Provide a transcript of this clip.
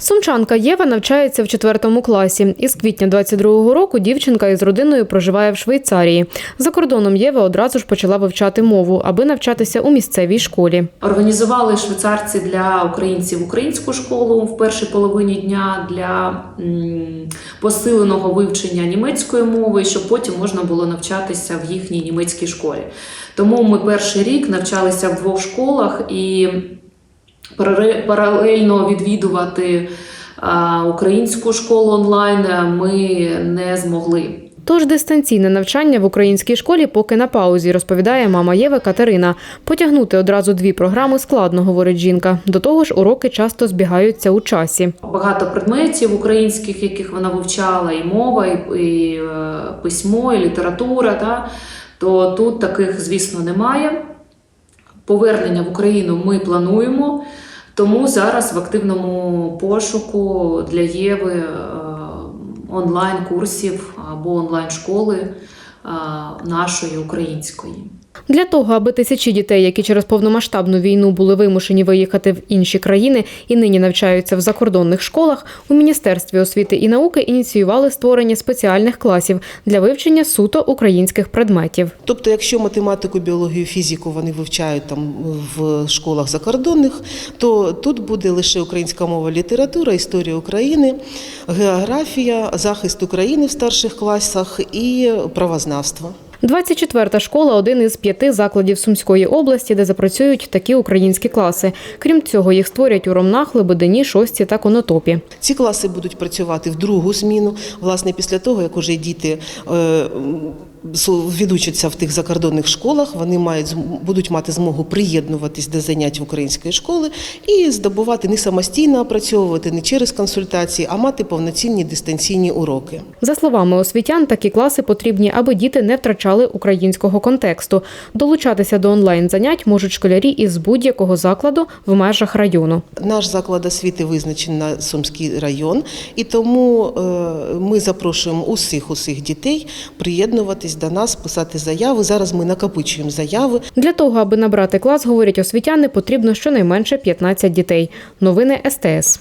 Сумчанка Єва навчається в четвертому класі. Із квітня 22-го року дівчинка із родиною проживає в Швейцарії. За кордоном Єва одразу ж почала вивчати мову, аби навчатися у місцевій школі. Організували швейцарці для українців українську школу в першій половині дня для посиленого вивчення німецької мови, щоб потім можна було навчатися в їхній німецькій школі. Тому ми перший рік навчалися в двох школах і паралельно відвідувати українську школу онлайн ми не змогли. Тож дистанційне навчання в українській школі поки на паузі, розповідає мама Єви Катерина. Потягнути одразу дві програми складно, говорить жінка. До того ж, уроки часто збігаються у часі. Багато предметів українських, яких вона вивчала, і мова, і, і е, письмо, і література. Та, то тут таких, звісно, немає. Повернення в Україну ми плануємо, тому зараз в активному пошуку для Єви е, онлайн-курсів або онлайн-школи е, нашої української. Для того, аби тисячі дітей, які через повномасштабну війну були вимушені виїхати в інші країни і нині навчаються в закордонних школах, у Міністерстві освіти і науки ініціювали створення спеціальних класів для вивчення суто українських предметів. Тобто, якщо математику, біологію, фізику вони вивчають там в школах закордонних, то тут буде лише українська мова, література, історія України, географія, захист України в старших класах і правознавство. 24-та школа один із п'яти закладів Сумської області, де запрацюють такі українські класи. Крім цього, їх створять у Ромнах, Лебедині, Шості та Конотопі. Ці класи будуть працювати в другу зміну, власне, після того, як уже діти е, відучаться в тих закордонних школах, вони мають будуть мати змогу приєднуватись до занять в української школи і здобувати не самостійно опрацьовувати, не через консультації, а мати повноцінні дистанційні уроки. За словами освітян, такі класи потрібні, аби діти не втрачали українського контексту. Долучатися до онлайн занять можуть школярі із будь-якого закладу в межах району. Наш заклад освіти визначений на Сумський район, і тому е, ми запрошуємо усіх усіх дітей приєднуватись до нас, писати заяви. Зараз ми накопичуємо заяви. Для того, аби набрати клас, говорять освітяни, потрібно щонайменше 15 дітей. Новини СТС.